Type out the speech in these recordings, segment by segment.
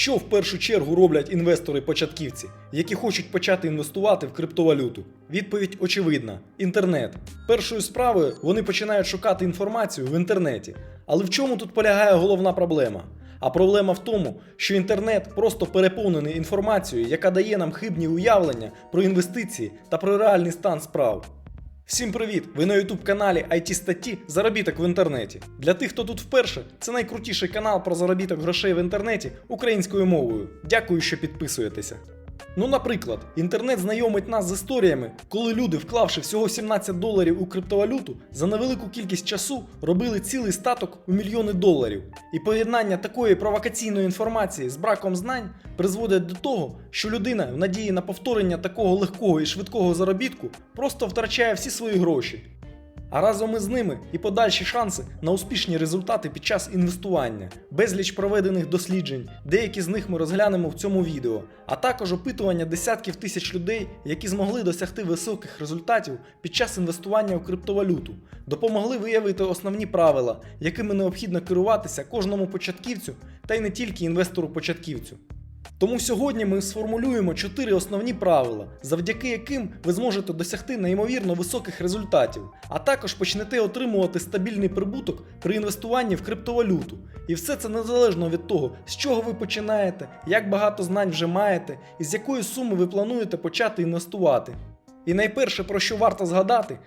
Що в першу чергу роблять інвестори-початківці, які хочуть почати інвестувати в криптовалюту? Відповідь очевидна: інтернет. Першою справою вони починають шукати інформацію в інтернеті. Але в чому тут полягає головна проблема? А проблема в тому, що інтернет просто переповнений інформацією, яка дає нам хибні уявлення про інвестиції та про реальний стан справ. Всім привіт! Ви на youtube каналі IT статті Заробіток в інтернеті. Для тих, хто тут вперше, це найкрутіший канал про заробіток грошей в інтернеті українською мовою. Дякую, що підписуєтеся. Ну, наприклад, інтернет знайомить нас з історіями, коли люди, вклавши всього 17 доларів у криптовалюту, за невелику кількість часу робили цілий статок у мільйони доларів. І поєднання такої провокаційної інформації з браком знань призводить до того, що людина в надії на повторення такого легкого і швидкого заробітку просто втрачає всі свої гроші. А разом із ними і подальші шанси на успішні результати під час інвестування, безліч проведених досліджень, деякі з них ми розглянемо в цьому відео, а також опитування десятків тисяч людей, які змогли досягти високих результатів під час інвестування у криптовалюту, допомогли виявити основні правила, якими необхідно керуватися кожному початківцю та й не тільки інвестору-початківцю. Тому сьогодні ми сформулюємо чотири основні правила, завдяки яким ви зможете досягти неймовірно високих результатів, а також почнете отримувати стабільний прибуток при інвестуванні в криптовалюту. І все це незалежно від того, з чого ви починаєте, як багато знань вже маєте і з якої суми ви плануєте почати інвестувати. І найперше, про що варто згадати,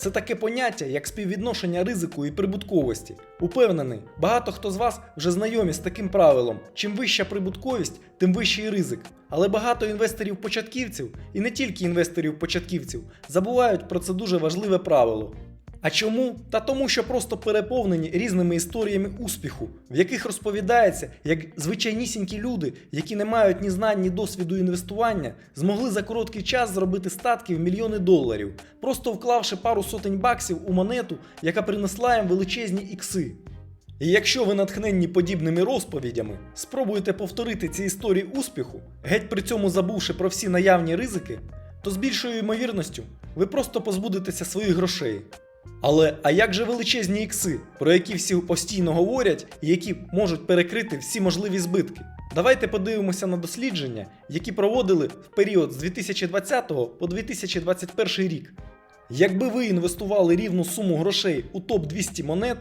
це таке поняття, як співвідношення ризику і прибутковості. Упевнений, багато хто з вас вже знайомі з таким правилом: чим вища прибутковість, тим вищий ризик. Але багато інвесторів-початківців, і не тільки інвесторів-початківців, забувають про це дуже важливе правило. А чому? Та тому, що просто переповнені різними історіями успіху, в яких розповідається, як звичайнісінькі люди, які не мають ні знань, ні досвіду інвестування, змогли за короткий час зробити статки в мільйони доларів, просто вклавши пару сотень баксів у монету, яка принесла їм величезні ікси. І якщо ви натхненні подібними розповідями, спробуєте повторити ці історії успіху, геть при цьому забувши про всі наявні ризики, то з більшою ймовірністю ви просто позбудетеся своїх грошей. Але а як же величезні ікси, про які всі постійно говорять і які можуть перекрити всі можливі збитки? Давайте подивимося на дослідження, які проводили в період з 2020 по 2021 рік. Якби ви інвестували рівну суму грошей у топ 200 монет,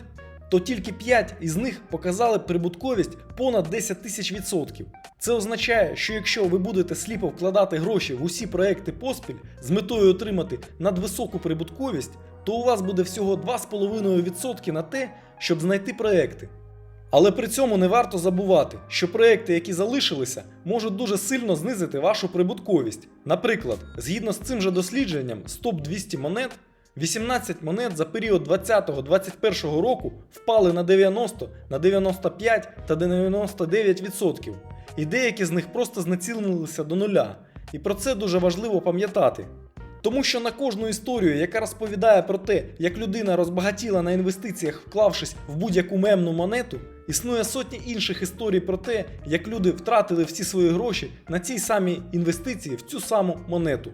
то тільки 5 із них показали прибутковість понад 10 тисяч відсотків. Це означає, що якщо ви будете сліпо вкладати гроші в усі проекти поспіль з метою отримати надвисоку прибутковість, то у вас буде всього 2,5% на те, щоб знайти проекти. Але при цьому не варто забувати, що проекти, які залишилися, можуть дуже сильно знизити вашу прибутковість. Наприклад, згідно з цим же дослідженням з топ 200 монет, 18 монет за період 2020-2021 року впали на 90, на 95 та 99%. І деякі з них просто знецілилися до нуля. І про це дуже важливо пам'ятати. Тому що на кожну історію, яка розповідає про те, як людина розбагатіла на інвестиціях, вклавшись в будь-яку мемну монету, існує сотні інших історій про те, як люди втратили всі свої гроші на цій самій інвестиції в цю саму монету.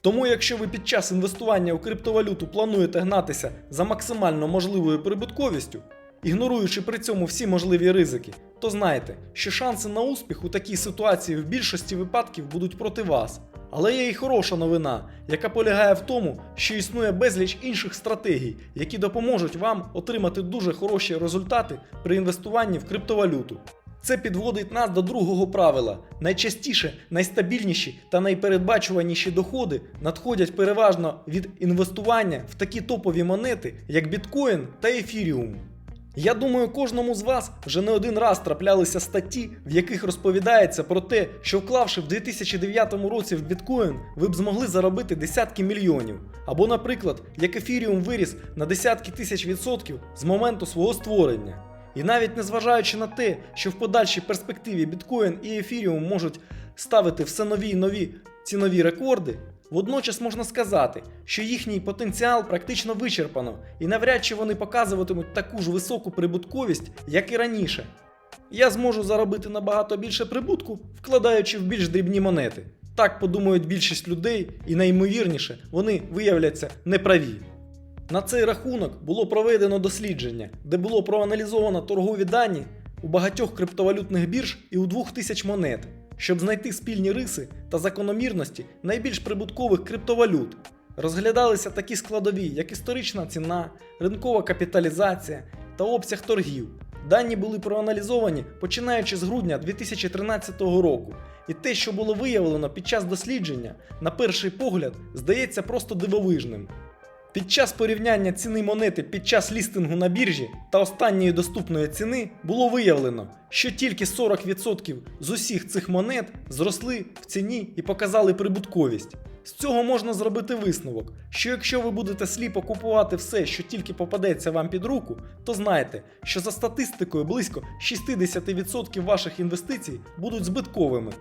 Тому, якщо ви під час інвестування у криптовалюту плануєте гнатися за максимально можливою прибутковістю, ігноруючи при цьому всі можливі ризики, то знайте, що шанси на успіх у такій ситуації в більшості випадків будуть проти вас. Але є і хороша новина, яка полягає в тому, що існує безліч інших стратегій, які допоможуть вам отримати дуже хороші результати при інвестуванні в криптовалюту. Це підводить нас до другого правила. Найчастіше найстабільніші та найпередбачуваніші доходи надходять переважно від інвестування в такі топові монети, як біткоін та ефіріум. Я думаю, кожному з вас вже не один раз траплялися статті, в яких розповідається про те, що вклавши в 2009 році в біткоін, ви б змогли заробити десятки мільйонів. Або, наприклад, як ефіріум виріс на десятки тисяч відсотків з моменту свого створення. І навіть незважаючи на те, що в подальшій перспективі біткоін і ефіріум можуть ставити все нові й нові цінові рекорди, водночас можна сказати, що їхній потенціал практично вичерпано, і навряд чи вони показуватимуть таку ж високу прибутковість, як і раніше. Я зможу заробити набагато більше прибутку, вкладаючи в більш дрібні монети. Так подумають більшість людей, і найімовірніше вони виявляться неправі. На цей рахунок було проведено дослідження, де було проаналізовано торгові дані у багатьох криптовалютних бірж і у 2000 монет, щоб знайти спільні риси та закономірності найбільш прибуткових криптовалют. Розглядалися такі складові, як історична ціна, ринкова капіталізація та обсяг торгів. Дані були проаналізовані починаючи з грудня 2013 року, і те, що було виявлено під час дослідження, на перший погляд, здається просто дивовижним. Під час порівняння ціни монети під час лістингу на біржі та останньої доступної ціни було виявлено, що тільки 40% з усіх цих монет зросли в ціні і показали прибутковість. З цього можна зробити висновок, що якщо ви будете сліпо купувати все, що тільки попадеться вам під руку, то знайте, що за статистикою близько 60% ваших інвестицій будуть збитковими.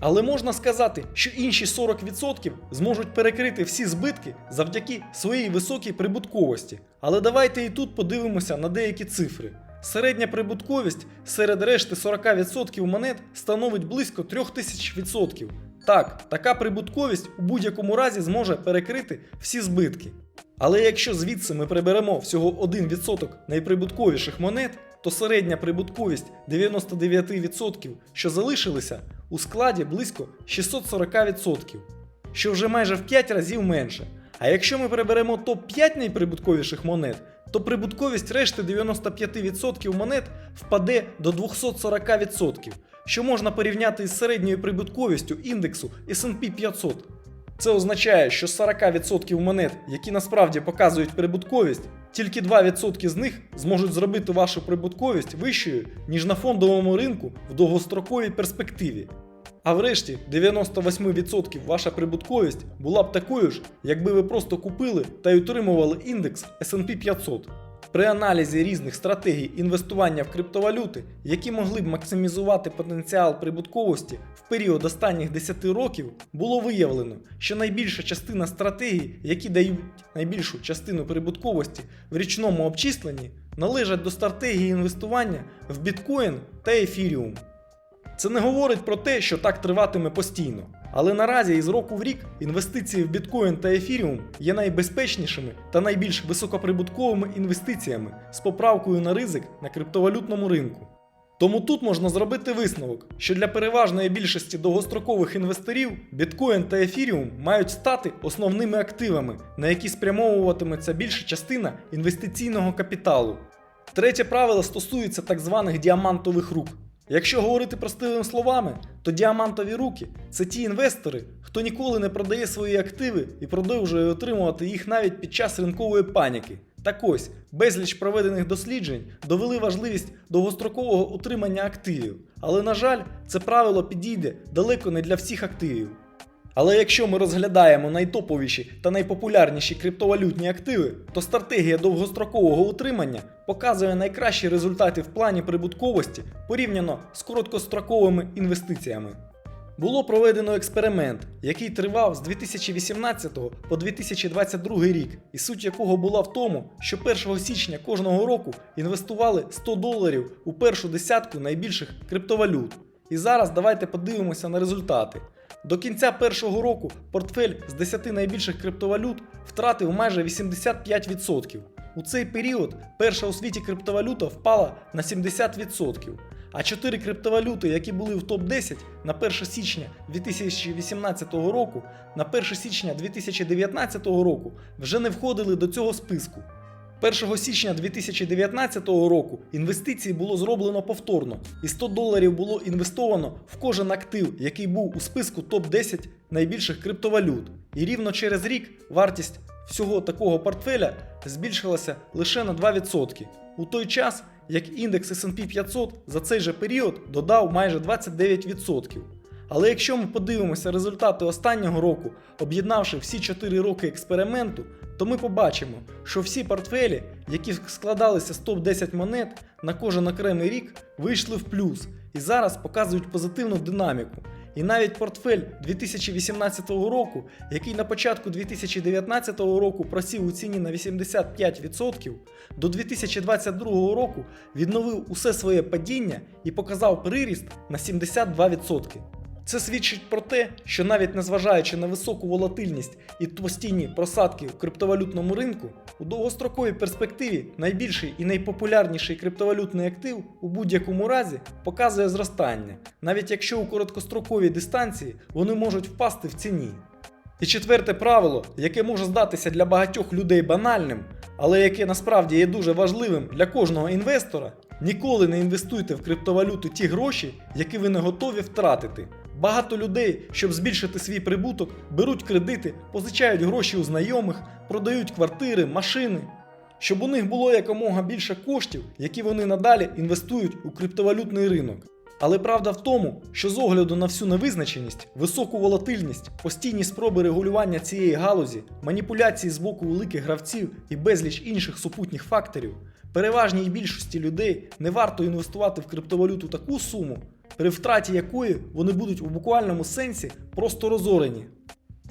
Але можна сказати, що інші 40% зможуть перекрити всі збитки завдяки своїй високій прибутковості. Але давайте і тут подивимося на деякі цифри. Середня прибутковість серед решти 40% монет становить близько 3000%. Так, така прибутковість у будь-якому разі зможе перекрити всі збитки. Але якщо звідси ми приберемо всього 1% найприбутковіших монет, то середня прибутковість 99%, що залишилися, у складі близько 640%, що вже майже в 5 разів менше. А якщо ми приберемо топ-5 найприбутковіших монет, то прибутковість решти 95% монет впаде до 240%, що можна порівняти із середньою прибутковістю індексу SP 500. Це означає, що 40% монет, які насправді показують прибутковість, тільки 2% з них зможуть зробити вашу прибутковість вищою, ніж на фондовому ринку в довгостроковій перспективі. А врешті 98% ваша прибутковість була б такою ж, якби ви просто купили та й утримували індекс SP 500. При аналізі різних стратегій інвестування в криптовалюти, які могли б максимізувати потенціал прибутковості в період останніх 10 років, було виявлено, що найбільша частина стратегій, які дають найбільшу частину прибутковості в річному обчисленні, належать до стратегії інвестування в біткоін та ефіріум. Це не говорить про те, що так триватиме постійно. Але наразі із року в рік інвестиції в біткоін та ефіріум є найбезпечнішими та найбільш високоприбутковими інвестиціями з поправкою на ризик на криптовалютному ринку. Тому тут можна зробити висновок, що для переважної більшості довгострокових інвесторів біткоін та ефіріум мають стати основними активами, на які спрямовуватиметься більша частина інвестиційного капіталу. Третє правило стосується так званих діамантових рук. Якщо говорити простими словами, то діамантові руки це ті інвестори, хто ніколи не продає свої активи і продовжує отримувати їх навіть під час ринкової паніки. Так ось, безліч проведених досліджень довели важливість довгострокового утримання активів. Але, на жаль, це правило підійде далеко не для всіх активів. Але якщо ми розглядаємо найтоповіші та найпопулярніші криптовалютні активи, то стратегія довгострокового утримання показує найкращі результати в плані прибутковості порівняно з короткостроковими інвестиціями. Було проведено експеримент, який тривав з 2018 по 2022 рік, і суть якого була в тому, що 1 січня кожного року інвестували 100 доларів у першу десятку найбільших криптовалют. І зараз давайте подивимося на результати. До кінця першого року портфель з 10 найбільших криптовалют втратив майже 85%. У цей період перша у світі криптовалюта впала на 70%. А 4 криптовалюти, які були в топ-10 на 1 січня 2018 року, на 1 січня 2019 року вже не входили до цього списку. 1 січня 2019 року інвестиції було зроблено повторно, і 100 доларів було інвестовано в кожен актив, який був у списку топ-10 найбільших криптовалют. І рівно через рік вартість всього такого портфеля збільшилася лише на 2%. У той час, як індекс SP 500 за цей же період додав майже 29%. Але якщо ми подивимося результати останнього року, об'єднавши всі 4 роки експерименту, то ми побачимо, що всі портфелі, які складалися з топ-10 монет на кожен окремий рік, вийшли в плюс і зараз показують позитивну динаміку. І навіть портфель 2018 року, який на початку 2019 року просів у ціні на 85%, до 2022 року відновив усе своє падіння і показав приріст на 72%. Це свідчить про те, що навіть незважаючи на високу волатильність і постійні просадки в криптовалютному ринку, у довгостроковій перспективі найбільший і найпопулярніший криптовалютний актив у будь-якому разі показує зростання, навіть якщо у короткостроковій дистанції вони можуть впасти в ціні. І четверте правило, яке може здатися для багатьох людей банальним, але яке насправді є дуже важливим для кожного інвестора, ніколи не інвестуйте в криптовалюту ті гроші, які ви не готові втратити. Багато людей, щоб збільшити свій прибуток, беруть кредити, позичають гроші у знайомих, продають квартири, машини, щоб у них було якомога більше коштів, які вони надалі інвестують у криптовалютний ринок. Але правда в тому, що з огляду на всю невизначеність, високу волатильність, постійні спроби регулювання цієї галузі, маніпуляції з боку великих гравців і безліч інших супутніх факторів, переважній більшості людей не варто інвестувати в криптовалюту таку суму, при втраті якої вони будуть у буквальному сенсі просто розорені.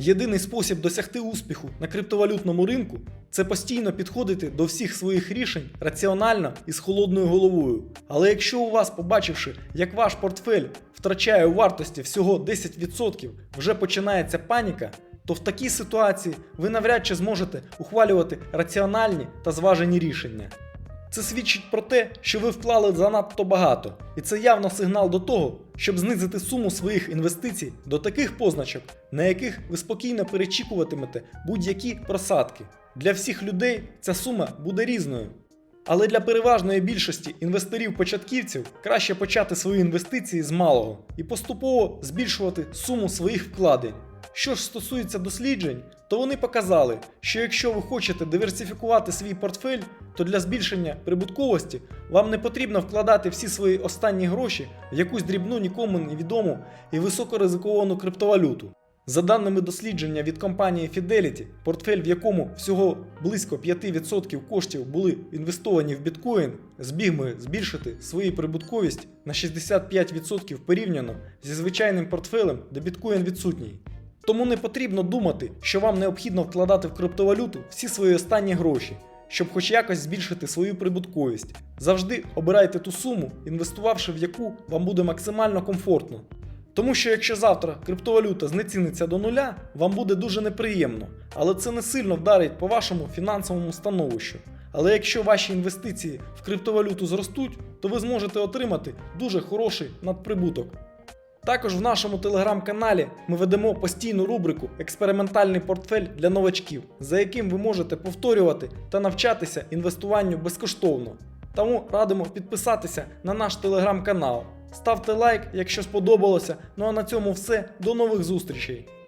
Єдиний спосіб досягти успіху на криптовалютному ринку це постійно підходити до всіх своїх рішень раціонально і з холодною головою. Але якщо у вас, побачивши, як ваш портфель втрачає у вартості всього 10%, вже починається паніка, то в такій ситуації ви навряд чи зможете ухвалювати раціональні та зважені рішення. Це свідчить про те, що ви вклали занадто багато, і це явно сигнал до того, щоб знизити суму своїх інвестицій до таких позначок, на яких ви спокійно перечікуватимете будь-які просадки. Для всіх людей ця сума буде різною. Але для переважної більшості інвесторів-початківців краще почати свої інвестиції з малого і поступово збільшувати суму своїх вкладень. Що ж стосується досліджень, то вони показали, що якщо ви хочете диверсифікувати свій портфель, то для збільшення прибутковості вам не потрібно вкладати всі свої останні гроші в якусь дрібну нікому невідому і високоризиковану криптовалюту. За даними дослідження від компанії Fidelity, портфель, в якому всього близько 5% коштів були інвестовані в біткоін, збіг би збільшити свою прибутковість на 65% порівняно зі звичайним портфелем, де біткоін відсутній. Тому не потрібно думати, що вам необхідно вкладати в криптовалюту всі свої останні гроші, щоб хоч якось збільшити свою прибутковість. Завжди обирайте ту суму, інвестувавши в яку вам буде максимально комфортно. Тому що якщо завтра криптовалюта знеціниться до нуля, вам буде дуже неприємно, але це не сильно вдарить по вашому фінансовому становищу. Але якщо ваші інвестиції в криптовалюту зростуть, то ви зможете отримати дуже хороший надприбуток. Також в нашому телеграм-каналі ми ведемо постійну рубрику Експериментальний портфель для новачків, за яким ви можете повторювати та навчатися інвестуванню безкоштовно. Тому радимо підписатися на наш телеграм-канал. Ставте лайк, якщо сподобалося. Ну а на цьому все. До нових зустрічей!